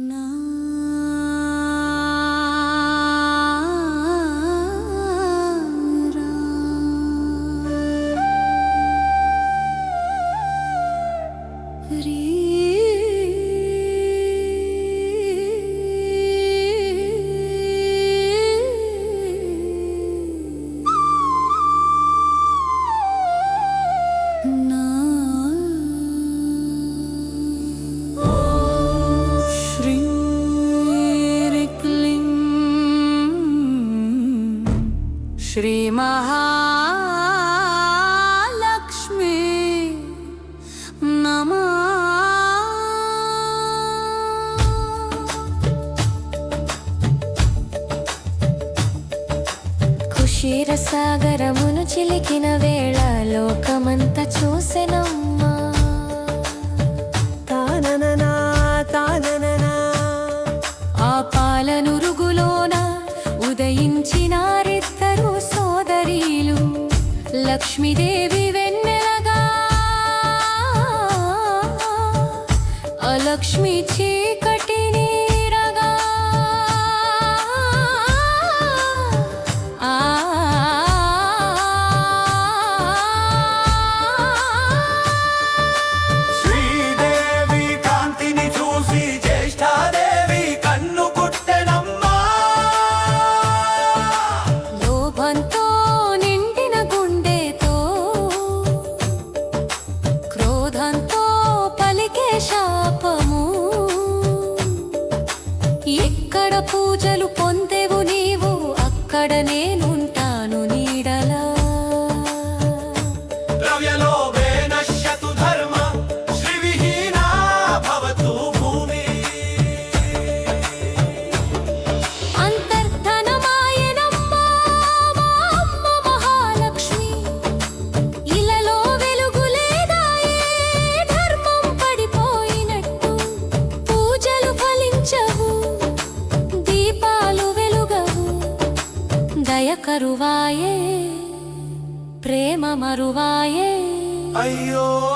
No. సాగరమును చిలికిన వేళ లోకమంత చూసెనమ్మా. తానననా తానననా. ఆ పాలను రుగులోన ఉదయించినారిద్దరు సోదరీలు లక్ష్మీదేవి వెన్నెలగా. అలక్ష్మి చీ జయ కరువాయే ప్రేమ మరువాయే. అయ్యో.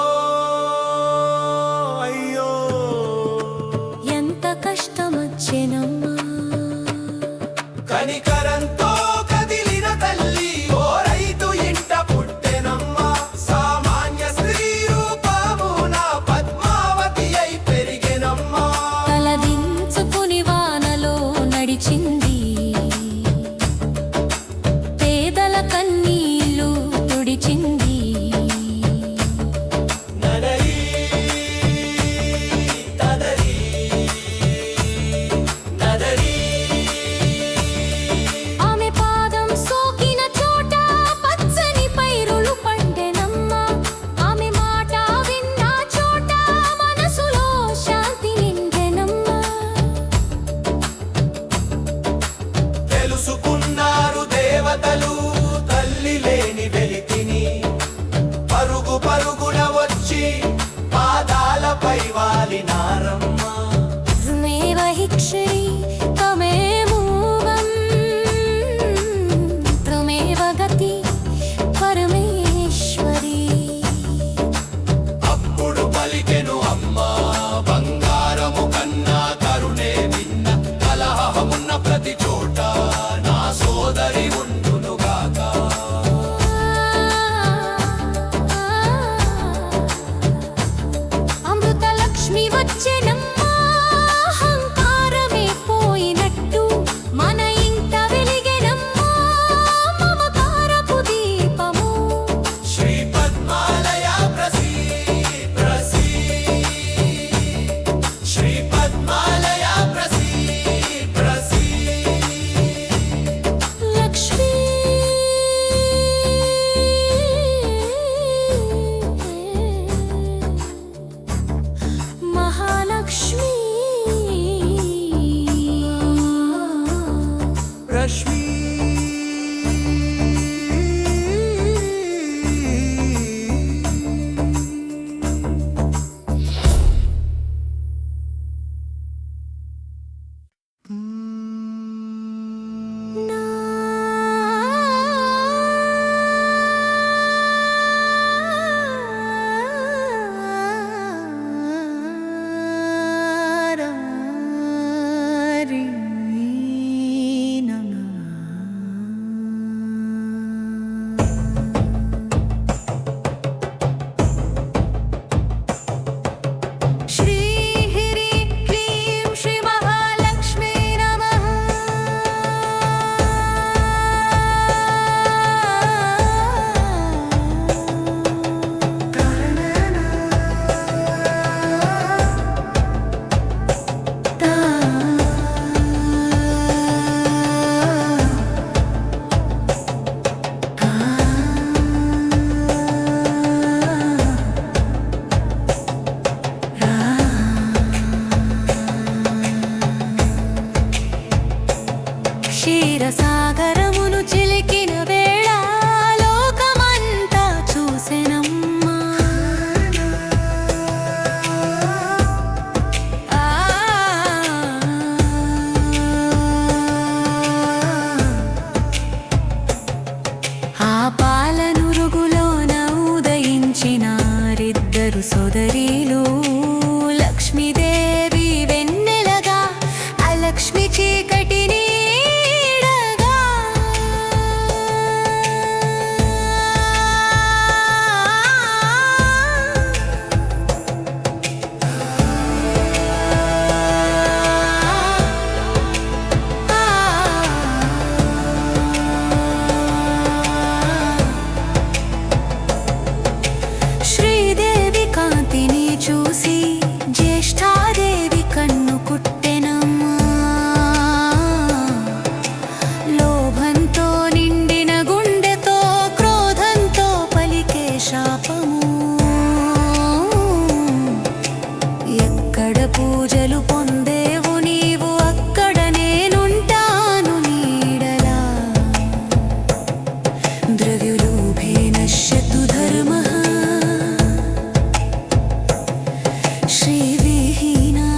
श्रीविहीना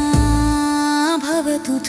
भवतु